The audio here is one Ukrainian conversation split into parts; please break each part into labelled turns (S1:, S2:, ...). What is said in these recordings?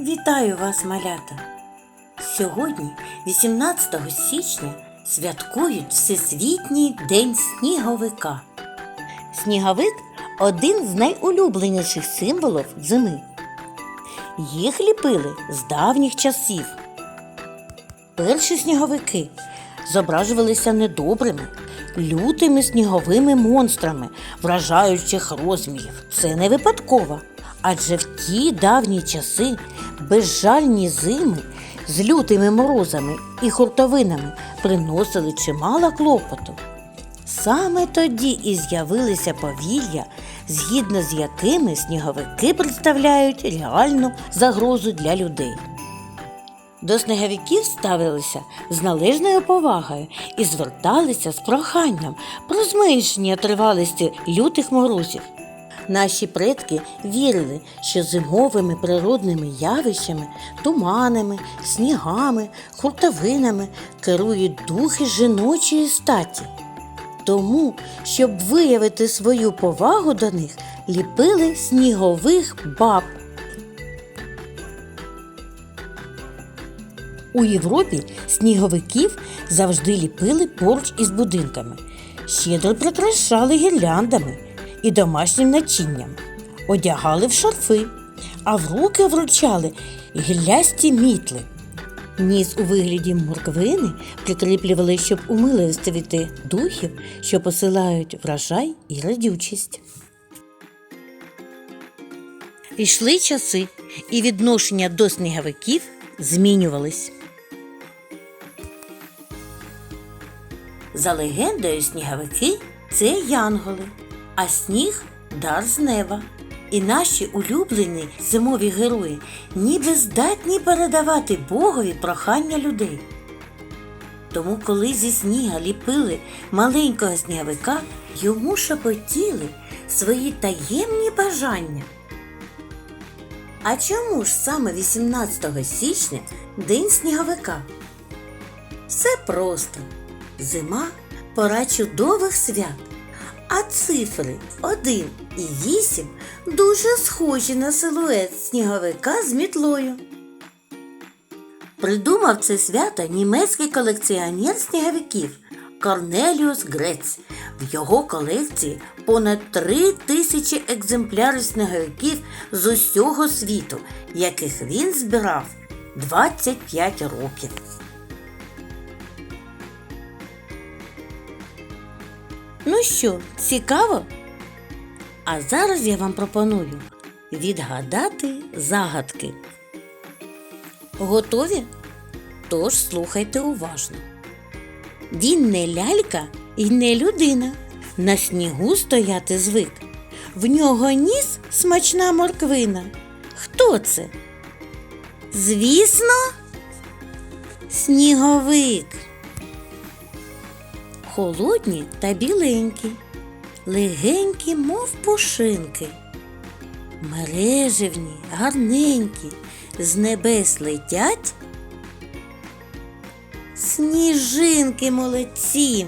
S1: Вітаю вас, малята! Сьогодні, 18 січня, святкують Всесвітній день сніговика. Сніговик один з найулюбленіших символів зими. Їх ліпили з давніх часів. Перші сніговики зображувалися недобрими, лютими сніговими монстрами, вражаючих розмірів. Це не випадково, адже в ті давні часи безжальні зими з лютими морозами і хуртовинами приносили чимало клопоту. Саме тоді і з'явилися повір'я, згідно з якими сніговики представляють реальну загрозу для людей. До сніговиків ставилися з належною повагою і зверталися з проханням про зменшення тривалості лютих морозів. Наші предки вірили, що зимовими природними явищами, туманами, снігами, хуртовинами керують духи жіночої статі. Тому, щоб виявити свою повагу до них, ліпили снігових баб. У Європі сніговиків завжди ліпили поруч із будинками, щедро прикрашали гірляндами і домашнім начинням, одягали в шарфи, а в руки вручали гіллясті мітли. Ніс у вигляді морквини прикріплювали, щоб умилостивити духів, що посилають врожай і радючість. Ішли часи, і відношення до сніговиків змінювались. За легендою, сніговики це янголи, а сніг дар з неба. І наші улюблені зимові герої ніби здатні передавати Богові прохання людей. Тому, коли зі сніга ліпили маленького сніговика, йому шепотіли свої таємні бажання. А чому ж саме 18 січня День сніговика? Все просто. Зима пора чудових свят, а цифри 1 і 8 дуже схожі на силует сніговика з мітлою. Придумав це свято німецький колекціонер сніговиків Корнеліус Грец. В його колекції понад три тисячі екземплярів сніговиків з усього світу, яких він збирав 25 років. Що, цікаво? А зараз я вам пропоную відгадати загадки. Готові? Тож слухайте уважно. Він не лялька і не людина. На снігу стояти звик. В нього ніс смачна морквина. Хто це? Звісно, сніговик. Холодні та біленькі, легенькі, мов пушинки. Мережевні, гарненькі, з небес летять. Сніжинки молодці.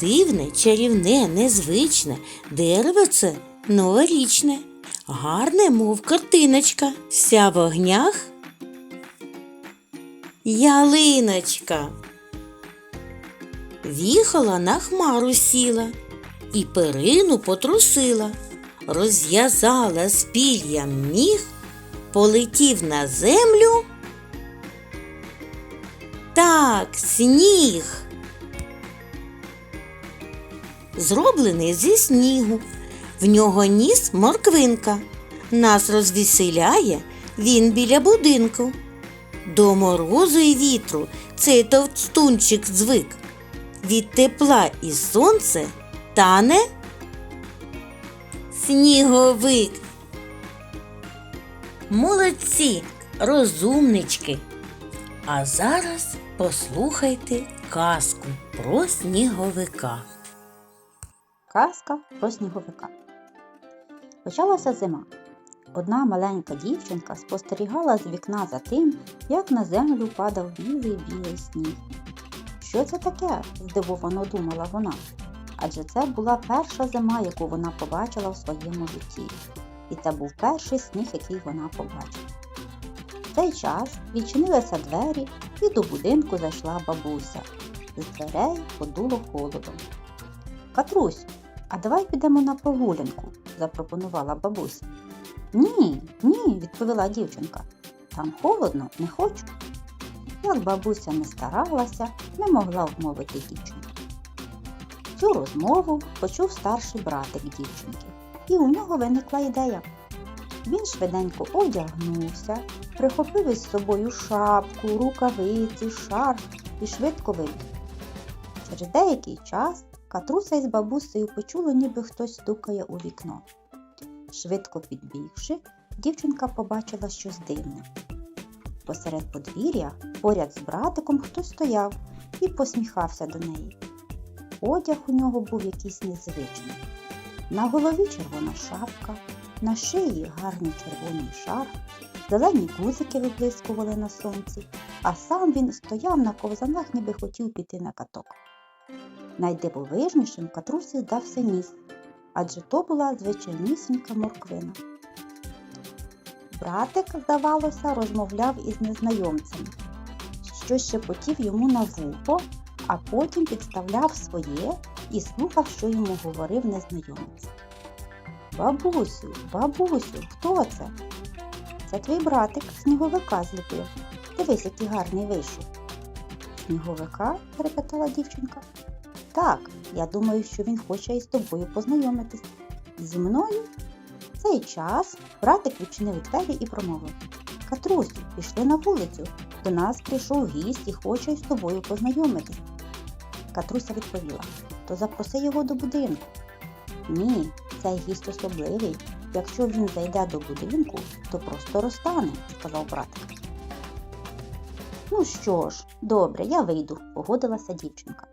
S1: Дивне, чарівне, незвичне, дерево це новорічне, гарне, мов картиночка, вся в огнях. Ялиночка. Віхала на хмару сіла і перину потрусила, розв'язала з піллям міг, полетів на землю. Так, сніг. Зроблений зі снігу. В нього ніс морквинка. Нас розвеселяє він біля будинку. До морозу і вітру цей товстунчик звик. Від тепла і сонце тане сніговик. Молодці, розумнички. А зараз послухайте казку про сніговика.
S2: Казка про сніговика. Почалася зима. Одна маленька дівчинка спостерігала з вікна за тим, як на землю падав білий білий сніг. Що це таке? здивовано думала вона. Адже це була перша зима, яку вона побачила в своєму житті. І це був перший сніг, який вона побачила. В цей час відчинилися двері і до будинку зайшла бабуся. З дверей подуло холодом. Катрусь, а давай підемо на прогулянку, запропонувала бабуся. Ні, ні, відповіла дівчинка. Там холодно, не хочу. Як бабуся не старалася, не могла вмовити дівчинку. Цю розмову почув старший братик дівчинки, і у нього виникла ідея. Він швиденько одягнувся, прихопив із собою шапку, рукавиці, шарф і швидко вибіг. Через деякий час Катруся із бабусею почули, ніби хтось стукає у вікно. Швидко підбігши, дівчинка побачила щось дивне. Посеред подвір'я, поряд з братиком, хтось стояв і посміхався до неї. Одяг у нього був якийсь незвичний. На голові червона шапка, на шиї гарний червоний шарф, зелені гузики виблискували на сонці, а сам він стояв на ковзанах, ніби хотів піти на каток. Найдивовижнішим катрусі здався ніс, адже то була звичайнісінька морквина. Братик, здавалося, розмовляв із незнайомцем, що шепотів йому на вухо, а потім підставляв своє і слухав, що йому говорив незнайомець. Бабусю, бабусю, хто це? Це твій братик сніговика зліпив. Дивись, який гарний вийшов. Сніговика? перепитала дівчинка. Так, я думаю, що він хоче із тобою познайомитись. Зі мною? Цей час братик відчинив двері і промовив Катрусю, пішли на вулицю. До нас прийшов гість і хоче із тобою познайомитись. Катруся відповіла То запроси його до будинку. Ні, цей гість особливий. Якщо він зайде до будинку, то просто розтане, сказав братик. Ну що ж, добре, я вийду, погодилася дівчинка.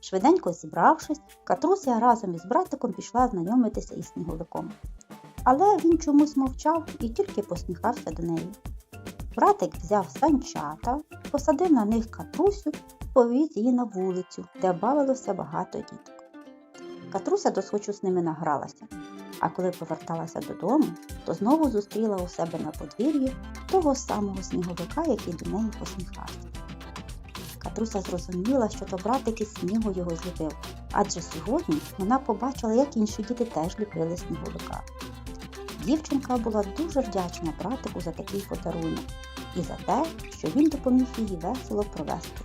S2: Швиденько зібравшись, Катруся разом із братиком пішла знайомитися із сніговиком. Але він чомусь мовчав і тільки посміхався до неї. Братик взяв санчата, посадив на них катрусю і повіз її на вулицю, де бавилося багато діток. Катруся досхочу з ними награлася, а коли поверталася додому, то знову зустріла у себе на подвір'ї того самого сніговика, який до неї посміхався. Катруся зрозуміла, що то братик із снігу його зліпив, адже сьогодні вона побачила, як інші діти теж ліпили сніговика. Дівчинка була дуже вдячна братику за такий подарунок і за те, що він допоміг їй весело провести